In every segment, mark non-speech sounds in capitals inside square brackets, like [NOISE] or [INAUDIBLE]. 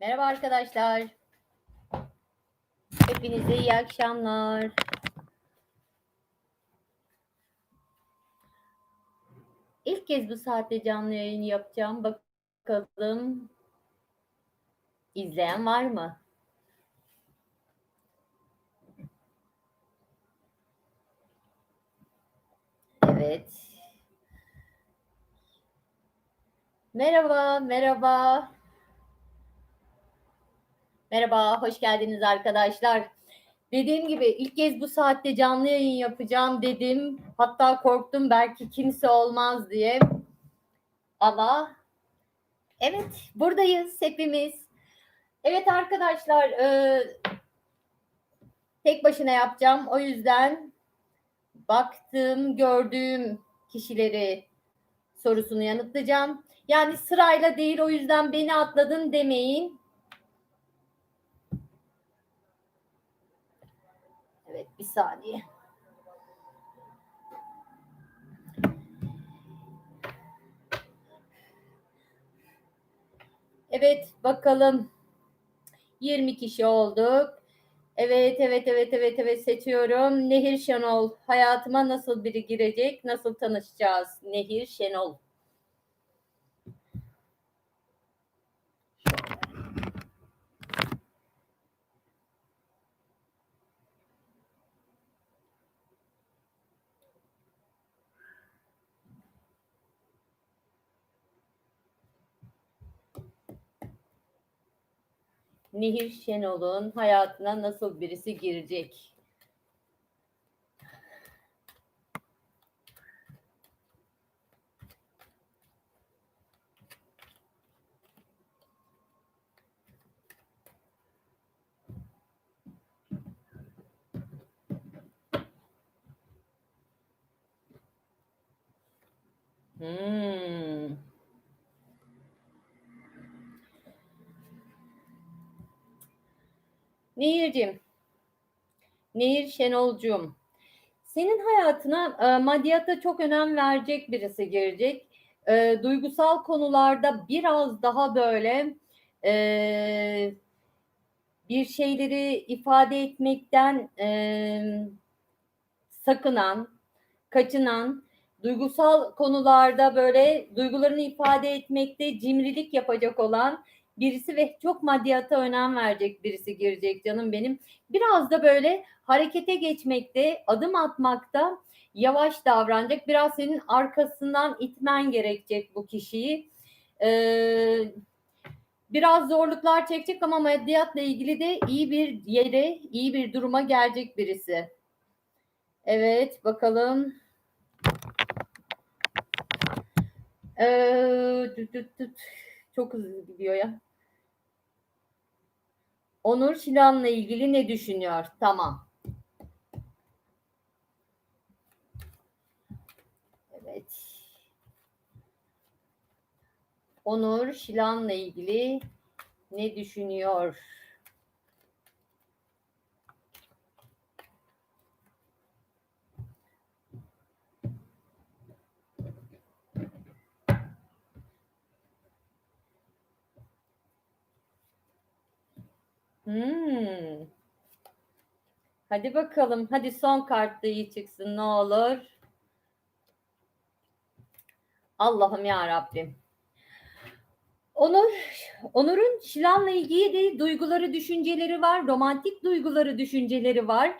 Merhaba arkadaşlar. Hepinize iyi akşamlar. İlk kez bu saatte canlı yayın yapacağım. Bakalım izleyen var mı? Evet. Merhaba, merhaba. Merhaba, hoş geldiniz arkadaşlar. Dediğim gibi ilk kez bu saatte canlı yayın yapacağım dedim. Hatta korktum belki kimse olmaz diye. Ama evet buradayız hepimiz. Evet arkadaşlar e, tek başına yapacağım. O yüzden baktığım, gördüğüm kişileri sorusunu yanıtlayacağım. Yani sırayla değil o yüzden beni atladın demeyin. Evet bir saniye. Evet bakalım. 20 kişi olduk. Evet evet evet evet evet seçiyorum. Nehir Şenol hayatıma nasıl biri girecek? Nasıl tanışacağız? Nehir Şenol. Nehir Şenol'un hayatına nasıl birisi girecek? Nehir'cim, Nehir Şenol'cum, senin hayatına e, maddiyata çok önem verecek birisi girecek. E, duygusal konularda biraz daha böyle e, bir şeyleri ifade etmekten e, sakınan, kaçınan, duygusal konularda böyle duygularını ifade etmekte cimrilik yapacak olan birisi ve çok maddiyata önem verecek birisi girecek canım benim. Biraz da böyle harekete geçmekte, adım atmakta yavaş davranacak. Biraz senin arkasından itmen gerekecek bu kişiyi. Ee, biraz zorluklar çekecek ama maddiyatla ilgili de iyi bir yere, iyi bir duruma gelecek birisi. Evet, bakalım. Ee, tüt tüt tüt. Çok hızlı gidiyor ya. Onur Şilan'la ilgili ne düşünüyor? Tamam. Evet. Onur Şilan'la ilgili ne düşünüyor? Hmm. Hadi bakalım. Hadi son kart da iyi çıksın ne olur. Allah'ım ya Rabbim. Onur, Onur'un Şilan'la ilgili duyguları, düşünceleri var. Romantik duyguları, düşünceleri var.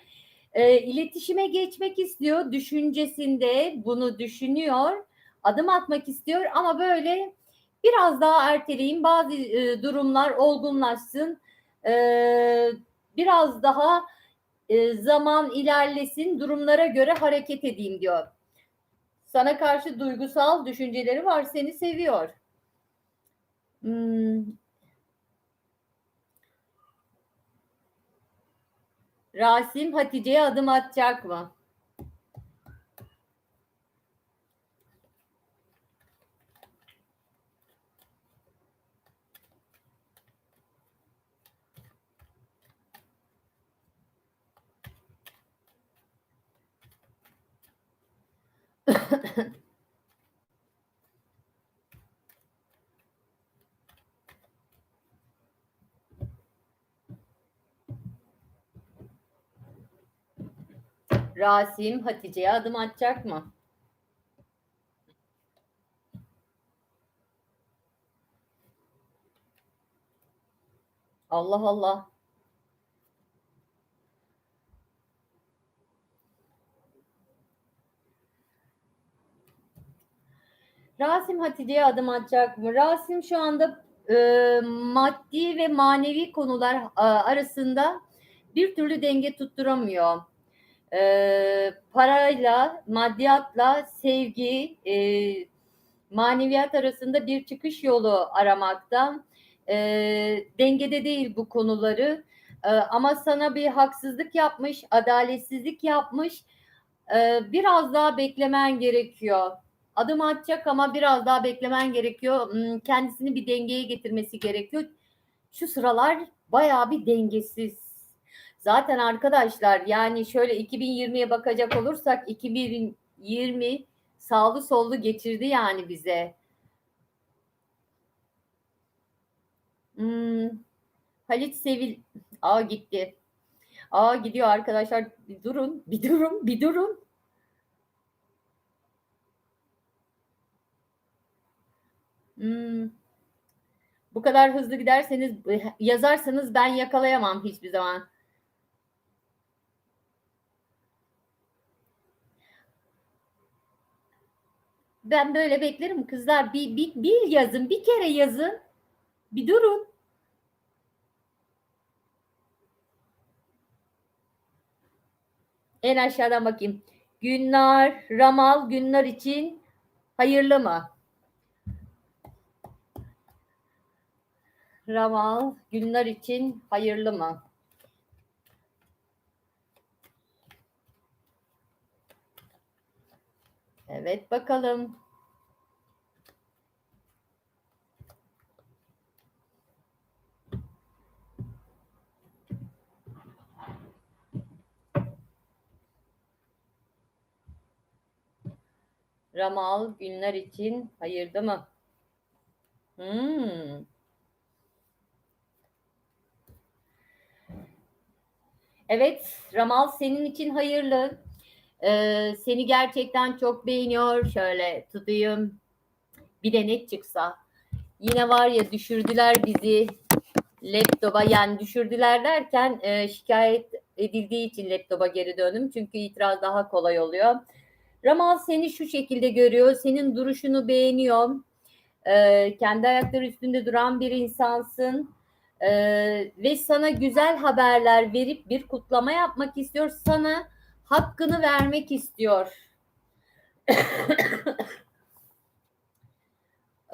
E, iletişime geçmek istiyor. Düşüncesinde bunu düşünüyor. Adım atmak istiyor ama böyle biraz daha erteleyin. Bazı e, durumlar olgunlaşsın e, biraz daha e, zaman ilerlesin, durumlara göre hareket edeyim diyor. Sana karşı duygusal düşünceleri var, seni seviyor. Hmm. Rasim Hatice'ye adım atacak mı? Rasim Hatice'ye adım atacak mı? Allah Allah. Rasim Hatice'ye adım atacak mı? Rasim şu anda e, maddi ve manevi konular e, arasında bir türlü denge tutturamıyor. E, parayla, maddiyatla, sevgi, e, maneviyat arasında bir çıkış yolu aramakta. E, dengede değil bu konuları. E, ama sana bir haksızlık yapmış, adaletsizlik yapmış. E, biraz daha beklemen gerekiyor adım atacak ama biraz daha beklemen gerekiyor. Hmm, kendisini bir dengeye getirmesi gerekiyor. Şu sıralar bayağı bir dengesiz. Zaten arkadaşlar yani şöyle 2020'ye bakacak olursak 2020 sağlı sollu geçirdi yani bize. Hmm. Halit Sevil Aa gitti. Aa gidiyor arkadaşlar. Bir durun, bir durun, bir durun. Hmm. Bu kadar hızlı giderseniz yazarsanız ben yakalayamam hiçbir zaman. Ben böyle beklerim kızlar. Bir, bir, bir yazın, bir kere yazın. Bir durun. En aşağıdan bakayım. Günler, Ramal günler için hayırlı mı? Ramal günler için hayırlı mı? Evet bakalım. Ramal günler için hayırlı mı? Hmm. Evet Ramal senin için hayırlı. Ee, seni gerçekten çok beğeniyor. Şöyle tutayım. Bir de net çıksa. Yine var ya düşürdüler bizi laptopa. Yani düşürdüler derken e, şikayet edildiği için laptopa geri döndüm. Çünkü itiraz daha kolay oluyor. Ramal seni şu şekilde görüyor. Senin duruşunu beğeniyor. Ee, kendi ayakları üstünde duran bir insansın e, ve sana güzel haberler verip bir kutlama yapmak istiyor. Sana hakkını vermek istiyor. [COUGHS]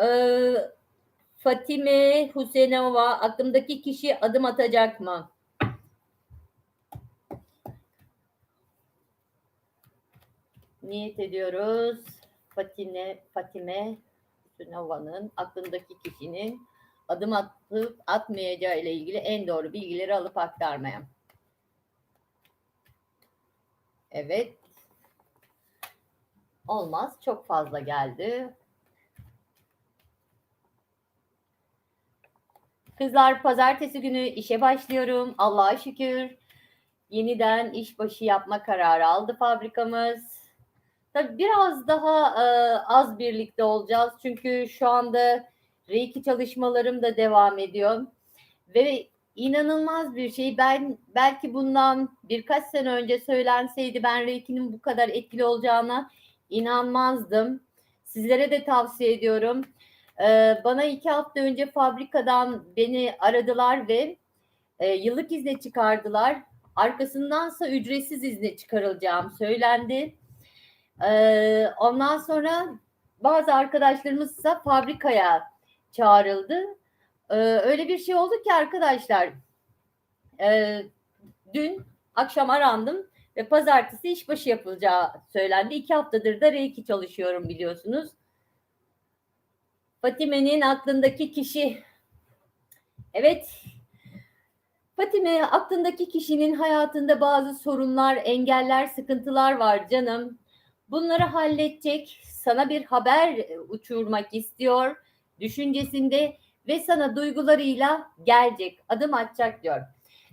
e, Fatime Hüseyinova aklımdaki kişi adım atacak mı? Niyet ediyoruz. Fatime Fatime Hüseynova'nın aklındaki kişinin adım atıp atmayacağı ile ilgili en doğru bilgileri alıp aktarmaya. Evet. Olmaz. Çok fazla geldi. Kızlar pazartesi günü işe başlıyorum. Allah'a şükür. Yeniden işbaşı yapma kararı aldı fabrikamız. Tabii biraz daha e, az birlikte olacağız. Çünkü şu anda Reiki çalışmalarım da devam ediyor. Ve inanılmaz bir şey. Ben belki bundan birkaç sene önce söylenseydi ben Reiki'nin bu kadar etkili olacağına inanmazdım. Sizlere de tavsiye ediyorum. Ee, bana iki hafta önce fabrikadan beni aradılar ve e, yıllık izne çıkardılar. Arkasındansa ücretsiz izne çıkarılacağım söylendi. Ee, ondan sonra bazı arkadaşlarımız ise fabrikaya çağrıldı. Ee, öyle bir şey oldu ki arkadaşlar e, dün akşam arandım ve pazartesi işbaşı yapılacağı söylendi. İki haftadır da Reiki çalışıyorum biliyorsunuz. Fatime'nin aklındaki kişi evet Fatime aklındaki kişinin hayatında bazı sorunlar, engeller, sıkıntılar var canım. Bunları halledecek, sana bir haber uçurmak istiyor düşüncesinde ve sana duygularıyla gelecek, adım atacak diyor.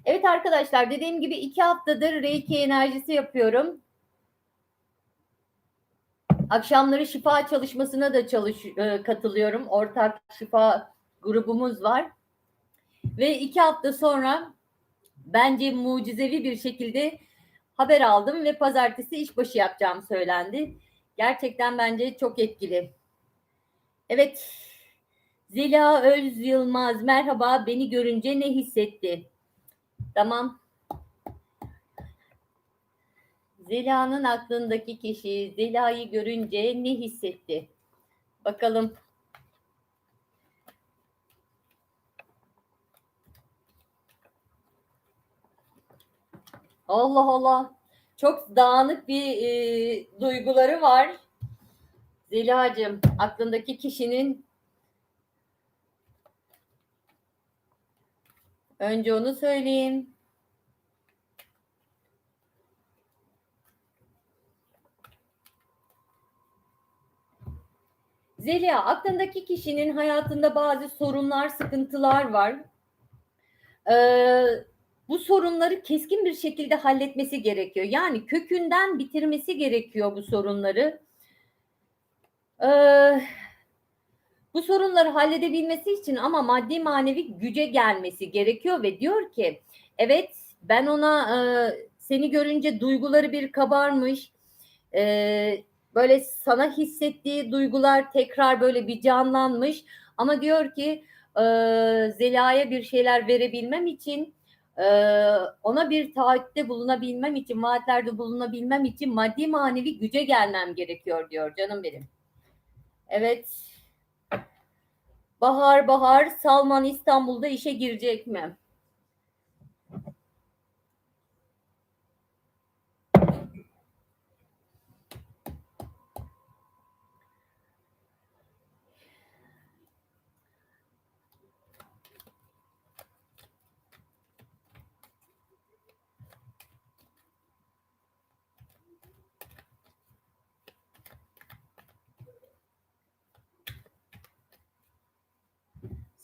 Evet arkadaşlar dediğim gibi iki haftadır Reiki enerjisi yapıyorum. Akşamları şifa çalışmasına da çalış e, katılıyorum. Ortak şifa grubumuz var. Ve iki hafta sonra bence mucizevi bir şekilde haber aldım ve pazartesi işbaşı yapacağım söylendi. Gerçekten bence çok etkili. Evet, Zeliha Öz Yılmaz merhaba beni görünce ne hissetti? Tamam. Zeliha'nın aklındaki kişi Zeliha'yı görünce ne hissetti? Bakalım. Allah Allah. Çok dağınık bir e, duyguları var. Zeliha'cığım aklındaki kişinin önce onu söyleyeyim. Zeliha, aklındaki kişinin hayatında bazı sorunlar, sıkıntılar var. Ee, bu sorunları keskin bir şekilde halletmesi gerekiyor. Yani kökünden bitirmesi gerekiyor bu sorunları. Ee, bu sorunları halledebilmesi için ama maddi manevi güce gelmesi gerekiyor ve diyor ki evet ben ona e, seni görünce duyguları bir kabarmış. E, böyle sana hissettiği duygular tekrar böyle bir canlanmış ama diyor ki e, Zeliha'ya bir şeyler verebilmem için e, ona bir taahhütte bulunabilmem için vaatlerde bulunabilmem için maddi manevi güce gelmem gerekiyor diyor canım benim. Evet. Bahar Bahar Salman İstanbul'da işe girecek mi?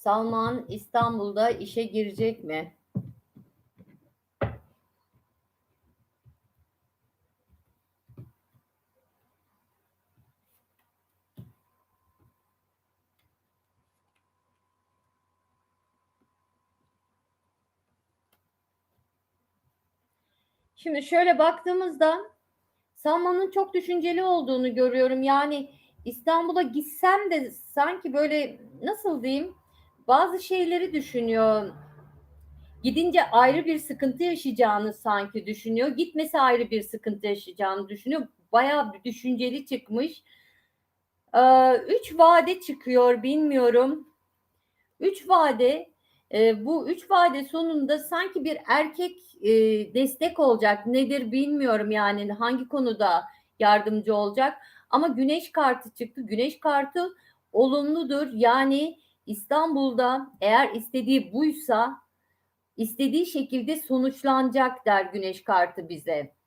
Salman İstanbul'da işe girecek mi? Şimdi şöyle baktığımızda Salman'ın çok düşünceli olduğunu görüyorum. Yani İstanbul'a gitsem de sanki böyle nasıl diyeyim bazı şeyleri düşünüyor. Gidince ayrı bir sıkıntı yaşayacağını sanki düşünüyor. Gitmesi ayrı bir sıkıntı yaşayacağını düşünüyor. Bayağı bir düşünceli çıkmış. Ee, üç vade çıkıyor bilmiyorum. Üç vade e, bu üç vade sonunda sanki bir erkek e, destek olacak. Nedir bilmiyorum yani hangi konuda yardımcı olacak. Ama güneş kartı çıktı. Güneş kartı olumludur. Yani İstanbul'da eğer istediği buysa istediği şekilde sonuçlanacak der güneş kartı bize.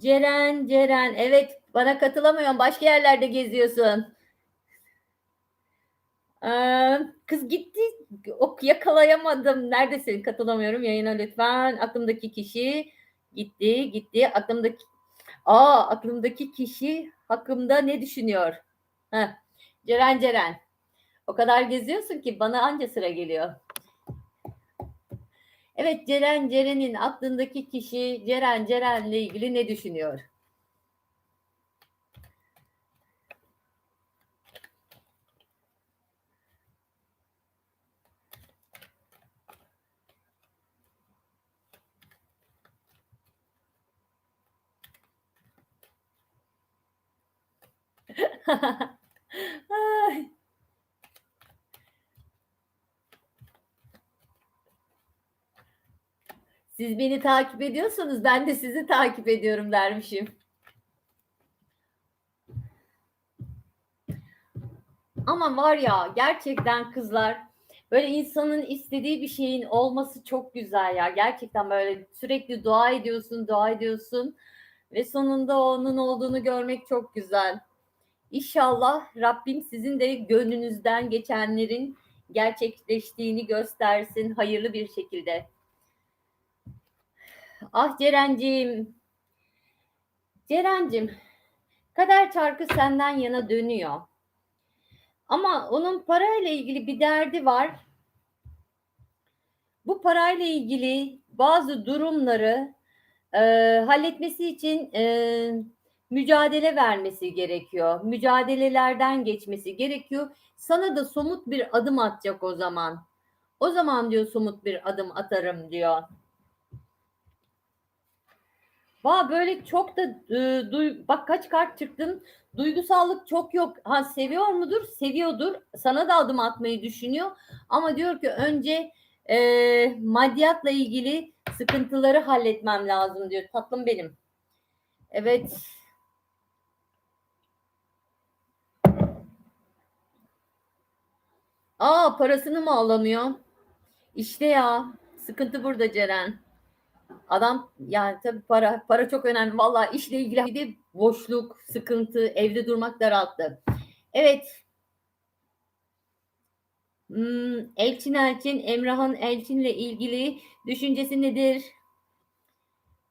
Ceren, Ceren. Evet, bana katılamıyorum. Başka yerlerde geziyorsun. Ee, kız gitti. Ok yakalayamadım. Neredesin? Katılamıyorum. Yayına lütfen. Aklımdaki kişi gitti, gitti. Aklımdaki Aa, aklımdaki kişi hakkımda ne düşünüyor? Heh. Ceren Ceren. O kadar geziyorsun ki bana anca sıra geliyor. Evet Ceren Ceren'in aklındaki kişi Ceren Ceren'le ilgili ne düşünüyor? Ay. [LAUGHS] Siz beni takip ediyorsanız ben de sizi takip ediyorum dermişim. Ama var ya gerçekten kızlar böyle insanın istediği bir şeyin olması çok güzel ya. Gerçekten böyle sürekli dua ediyorsun, dua ediyorsun ve sonunda onun olduğunu görmek çok güzel. İnşallah Rabbim sizin de gönlünüzden geçenlerin gerçekleştiğini göstersin hayırlı bir şekilde. Ah Ceren'cim. Ceren'cim. Kader çarkı senden yana dönüyor. Ama onun parayla ilgili bir derdi var. Bu parayla ilgili bazı durumları e, halletmesi için e, mücadele vermesi gerekiyor. Mücadelelerden geçmesi gerekiyor. Sana da somut bir adım atacak o zaman. O zaman diyor somut bir adım atarım diyor. Va böyle çok da e, duy, bak kaç kart çıktın. Duygusallık çok yok. Ha seviyor mudur? Seviyordur. Sana da adım atmayı düşünüyor. Ama diyor ki önce e, maddiyatla ilgili sıkıntıları halletmem lazım diyor. Tatlım benim. Evet. Aa parasını mı alamıyor? İşte ya sıkıntı burada Ceren. Adam yani tabii para para çok önemli. Vallahi işle ilgili bir de boşluk, sıkıntı, evde durmak daralttı. Evet. Hmm, Elçin Elçin, Emrah'ın Elçin'le ilgili düşüncesi nedir?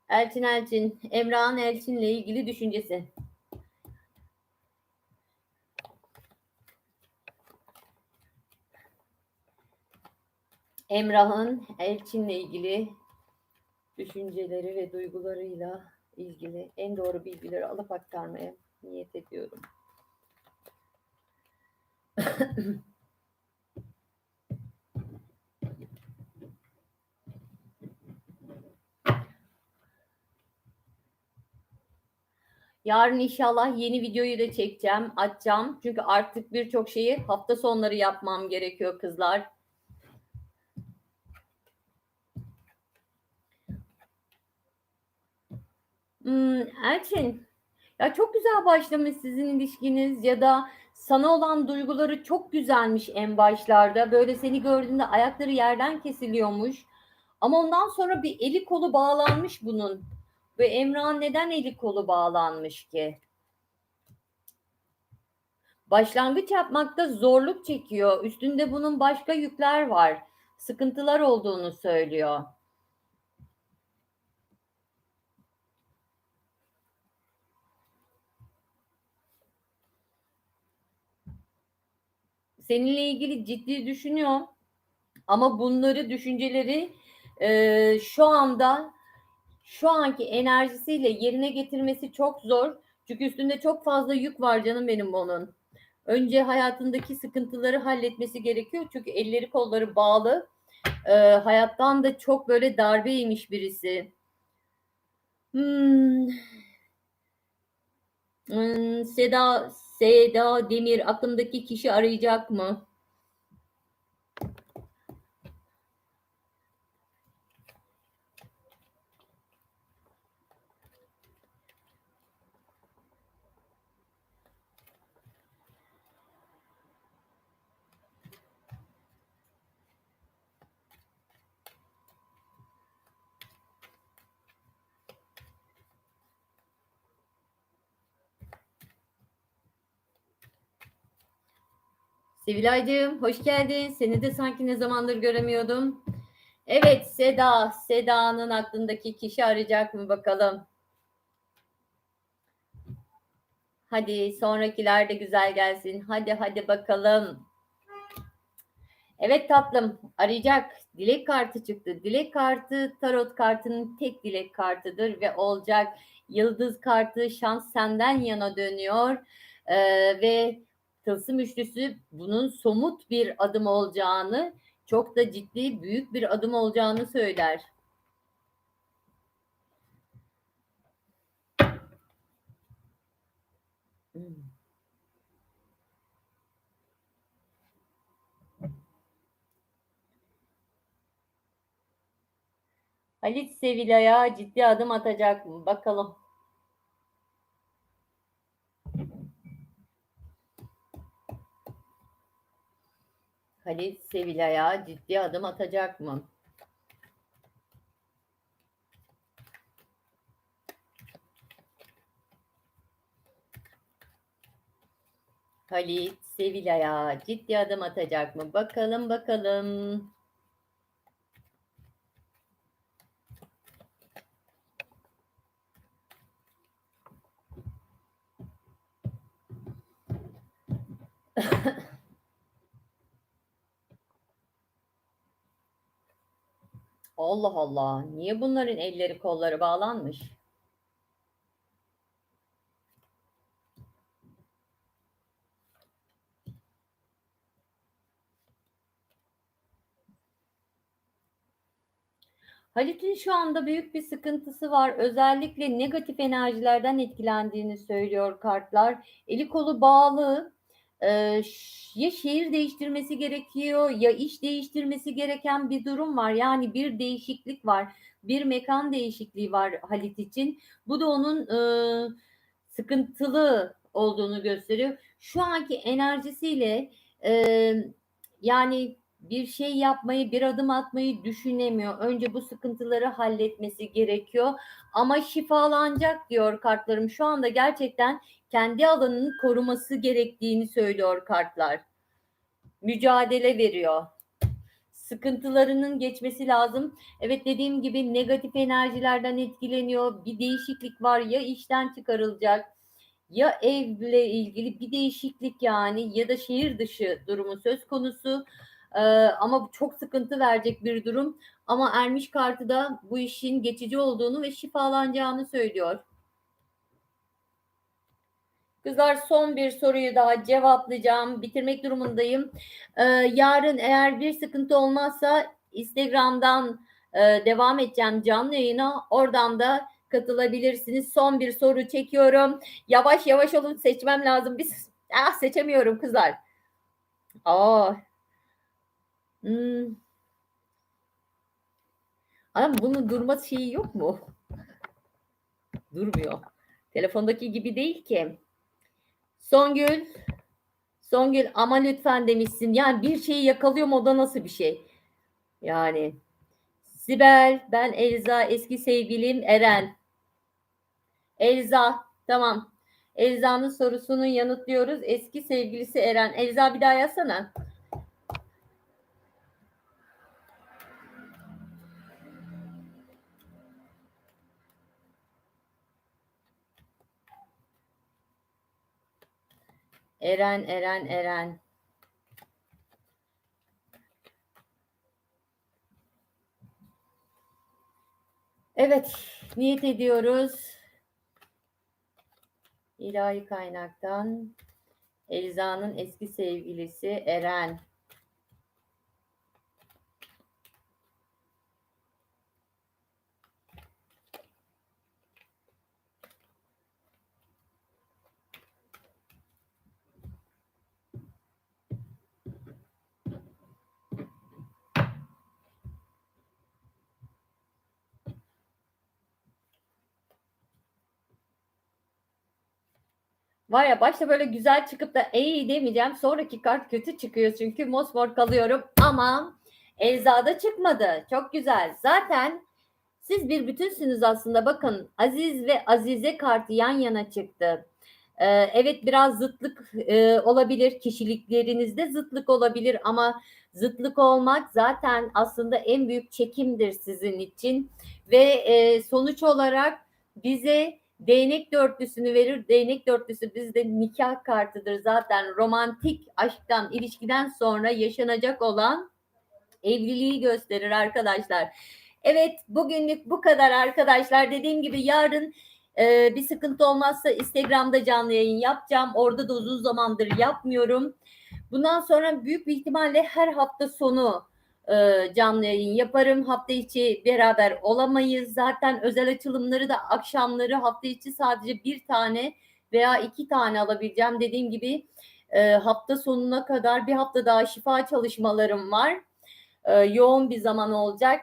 Elçin Elçin, Emrah'ın Elçin'le ilgili düşüncesi. Emrah'ın Elçin'le ilgili düşünceleri ve duygularıyla ilgili en doğru bilgileri alıp aktarmaya niyet ediyorum. Yarın inşallah yeni videoyu da çekeceğim, açacağım. Çünkü artık birçok şeyi hafta sonları yapmam gerekiyor kızlar. Hmm, Elçin, ya çok güzel başlamış sizin ilişkiniz ya da sana olan duyguları çok güzelmiş en başlarda. Böyle seni gördüğünde ayakları yerden kesiliyormuş. Ama ondan sonra bir eli kolu bağlanmış bunun. Ve Emrah'ın neden eli kolu bağlanmış ki? Başlangıç yapmakta zorluk çekiyor. Üstünde bunun başka yükler var. Sıkıntılar olduğunu söylüyor. Seninle ilgili ciddi düşünüyor. Ama bunları, düşünceleri e, şu anda şu anki enerjisiyle yerine getirmesi çok zor. Çünkü üstünde çok fazla yük var canım benim onun. Önce hayatındaki sıkıntıları halletmesi gerekiyor. Çünkü elleri kolları bağlı. E, hayattan da çok böyle darbe yemiş birisi. Hmm. Hmm, Seda Seda Demir aklımdaki kişi arayacak mı? Sevilaycığım hoş geldin. Seni de sanki ne zamandır göremiyordum. Evet Seda. Seda'nın aklındaki kişi arayacak mı bakalım. Hadi sonrakiler de güzel gelsin. Hadi hadi bakalım. Evet tatlım arayacak. Dilek kartı çıktı. Dilek kartı tarot kartının tek dilek kartıdır ve olacak. Yıldız kartı şans senden yana dönüyor. Ee, ve tılsım üçlüsü bunun somut bir adım olacağını, çok da ciddi büyük bir adım olacağını söyler. Halit Sevilay'a ciddi adım atacak mı? Bakalım. Halit Sevilay'a ciddi adım atacak mı? Halit Sevilay'a ciddi adım atacak mı? Bakalım bakalım. [LAUGHS] Allah Allah. Niye bunların elleri kolları bağlanmış? Halit'in şu anda büyük bir sıkıntısı var. Özellikle negatif enerjilerden etkilendiğini söylüyor kartlar. Eli kolu bağlı. Ee, ya şehir değiştirmesi gerekiyor ya iş değiştirmesi gereken bir durum var. Yani bir değişiklik var. Bir mekan değişikliği var Halit için. Bu da onun e, sıkıntılı olduğunu gösteriyor. Şu anki enerjisiyle e, yani bir şey yapmayı, bir adım atmayı düşünemiyor. Önce bu sıkıntıları halletmesi gerekiyor. Ama şifalanacak diyor kartlarım. Şu anda gerçekten kendi alanını koruması gerektiğini söylüyor kartlar. Mücadele veriyor. Sıkıntılarının geçmesi lazım. Evet dediğim gibi negatif enerjilerden etkileniyor. Bir değişiklik var ya işten çıkarılacak ya evle ilgili bir değişiklik yani ya da şehir dışı durumu söz konusu. Ee, ama çok sıkıntı verecek bir durum. Ama Ermiş kartı da bu işin geçici olduğunu ve şifalanacağını söylüyor. Kızlar son bir soruyu daha cevaplayacağım. Bitirmek durumundayım. Ee, yarın eğer bir sıkıntı olmazsa Instagram'dan e, devam edeceğim canlı yayına. Oradan da katılabilirsiniz. Son bir soru çekiyorum. Yavaş yavaş olun seçmem lazım. Biz ah, seçemiyorum kızlar. Aa. Hmm. Ama bunun durma şeyi yok mu? Durmuyor. Telefondaki gibi değil ki. Songül. Songül ama lütfen demişsin. Yani bir şeyi yakalıyorum o da nasıl bir şey? Yani Sibel, ben Elza, eski sevgilim Eren. Elza, tamam. Elza'nın sorusunu yanıtlıyoruz. Eski sevgilisi Eren. Elza bir daha yazsana. Eren, Eren, Eren. Evet, niyet ediyoruz. İlahi kaynaktan Elza'nın eski sevgilisi Eren. Var ya başta böyle güzel çıkıp da iyi demeyeceğim. Sonraki kart kötü çıkıyor çünkü mosmor kalıyorum ama Elza'da çıkmadı. Çok güzel. Zaten siz bir bütünsünüz aslında. Bakın Aziz ve Azize kartı yan yana çıktı. Ee, evet biraz zıtlık e, olabilir. Kişiliklerinizde zıtlık olabilir ama zıtlık olmak zaten aslında en büyük çekimdir sizin için. Ve e, sonuç olarak bize Değnek dörtlüsünü verir. Değnek dörtlüsü bizde nikah kartıdır zaten. Romantik aşktan, ilişkiden sonra yaşanacak olan evliliği gösterir arkadaşlar. Evet bugünlük bu kadar arkadaşlar. Dediğim gibi yarın e, bir sıkıntı olmazsa Instagram'da canlı yayın yapacağım. Orada da uzun zamandır yapmıyorum. Bundan sonra büyük bir ihtimalle her hafta sonu e, canlı yayın yaparım. Hafta içi beraber olamayız. Zaten özel açılımları da akşamları hafta içi sadece bir tane veya iki tane alabileceğim. Dediğim gibi e, hafta sonuna kadar bir hafta daha şifa çalışmalarım var. E, yoğun bir zaman olacak.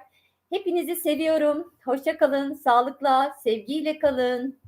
Hepinizi seviyorum. Hoşça kalın, sağlıkla, sevgiyle kalın.